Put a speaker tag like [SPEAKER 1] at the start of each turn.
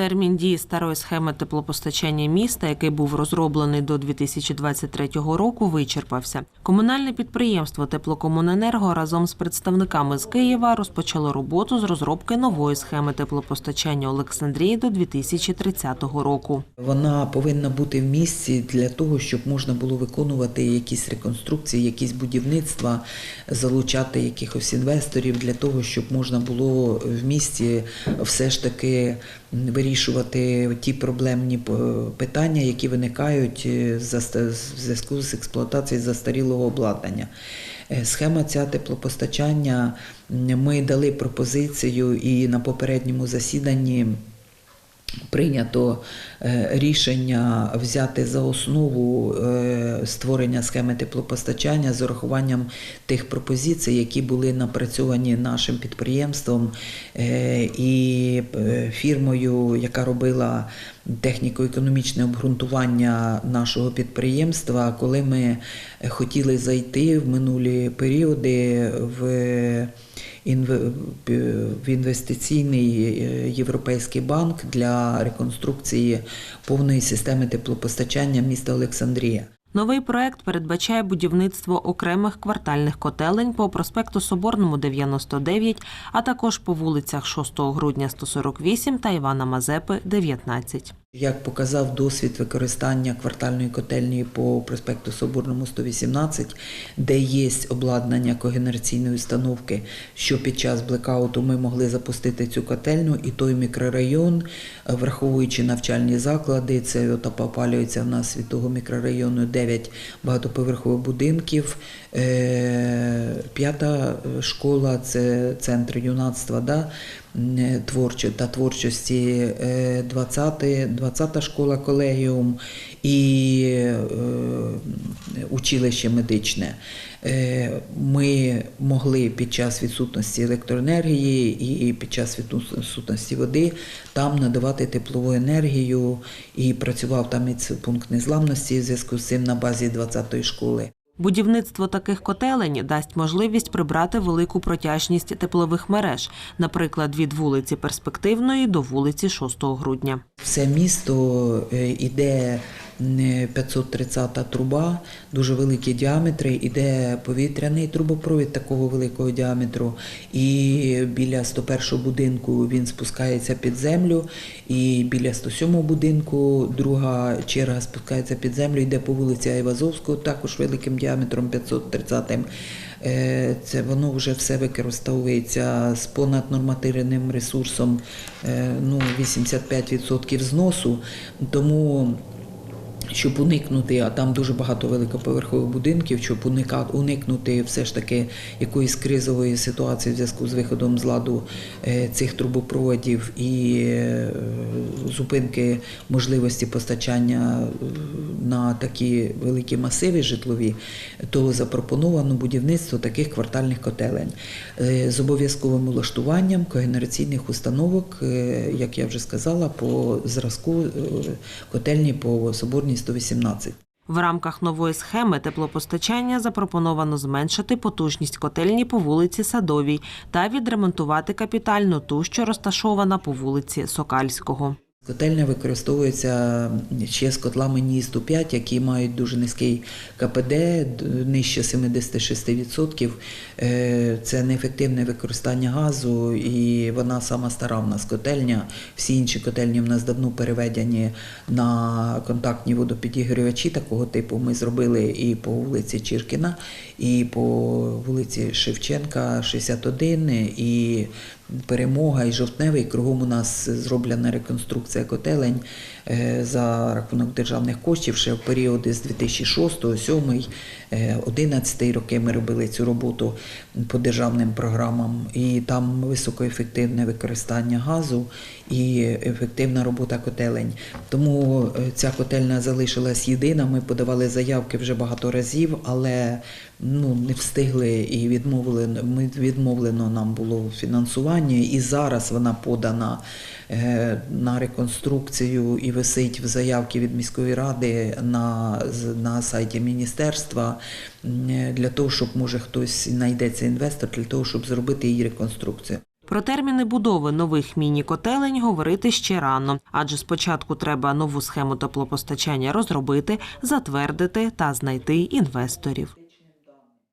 [SPEAKER 1] Термін дії старої схеми теплопостачання міста, який був розроблений до 2023 року, вичерпався. Комунальне підприємство Теплокомуненерго разом з представниками з Києва розпочало роботу з розробки нової схеми теплопостачання Олександрії до 2030 року.
[SPEAKER 2] Вона повинна бути в місці для того, щоб можна було виконувати якісь реконструкції, якісь будівництва, залучати якихось інвесторів для того, щоб можна було в місті все ж таки вирішувати ті проблемні питання, які виникають е, в зв'язку з експлуатацією застарілого обладнання. Е, Схема ця теплопостачання ми дали пропозицію і на попередньому засіданні прийнято е, рішення взяти за основу е, створення схеми теплопостачання з урахуванням тих пропозицій, які були напрацьовані нашим підприємством е, і фірмою, яка робила техніко-економічне обґрунтування нашого підприємства, коли ми хотіли зайти в минулі періоди в в інвестиційний е, європейський банк для реконструкції повної системи теплопостачання міста Олександрія.
[SPEAKER 1] Новий проект передбачає будівництво окремих квартальних котелень по проспекту Соборному 99, а також по вулицях 6 грудня 148 та Івана Мазепи 19.
[SPEAKER 2] Як показав досвід використання квартальної котельні по проспекту Соборному 118, де є обладнання когенераційної установки, що під час блекауту ми могли запустити цю котельну, і той мікрорайон, враховуючи навчальні заклади, це от опалюється в нас від того мікрорайону 9 багатоповерхових будинків. Е, П'ята школа це центр юнацтва. Да? Творчо та творчості е, 20, 20 школа колегіум і е, училище медичне. Е, Ми могли під час відсутності електроенергії і під час відсутності води там надавати теплову енергію і працював там пункт незламності в зв'язку з цим на базі 20-ї школи.
[SPEAKER 1] Будівництво таких котелень дасть можливість прибрати велику протяжність теплових мереж, наприклад, від вулиці Перспективної до вулиці 6 грудня.
[SPEAKER 2] Все місто е, іде м, 530 труба, дуже великі діаметри, іде повітряний трубопровід такого великого діаметру. І біля 101 будинку він спускається під землю, і біля 107 будинку друга черга спускається під землю, йде по вулиці Айвазовського, також великим діаметром 530 Е, Це воно вже все використовується з понаднормативним ресурсом е, ну, 85% зносу. Тому щоб уникнути, а там дуже багато великоповерхових будинків, щоб уникнути все ж таки якоїсь кризової ситуації в зв'язку з виходом з ладу е, цих трубопроводів і е, зупинки можливості постачання е, на такі великі масиви житлові, то запропоновано будівництво таких квартальних котелень. З обов'язковим улаштуванням когенераційних установок, як я вже сказала, по зразку котельні по Соборній 118.
[SPEAKER 1] В рамках нової схеми теплопостачання запропоновано зменшити потужність котельні по вулиці Садовій та відремонтувати капітально ту, що розташована по вулиці Сокальського.
[SPEAKER 2] Котельня використовується ще з котлами НІС-105, які мають дуже низький КПД, нижче 76%. Е, Це неефективне використання газу, і вона сама стара в нас котельня. Всі інші котельні в нас давно переведені на контактні водопідігрівачі такого типу. Ми зробили і по вулиці Чіркіна, і по вулиці Шевченка, 61, і Перемога і жовтневий. Кругом у нас зроблена реконструкція котелень е, за рахунок державних коштів. Ще в періоди з 2006, 2007, 2011 роки ми робили цю роботу по державним програмам. І там високоефективне використання газу і ефективна робота котелень. Тому е, ця котельня залишилась єдина. Ми подавали заявки вже багато разів, але ну, не встигли і відмовили. Ми відмовлено нам було в фінансуванні, і зараз вона подана е, на реконструкцію і висить в заявці від міської ради на, на сайті міністерства м, для того, щоб може хтось знайдеться інвестор для того, щоб зробити її реконструкцію.
[SPEAKER 1] Про терміни будови нових міні-котелень говорити ще рано, адже спочатку треба нову схему теплопостачання розробити, затвердити та знайти інвесторів.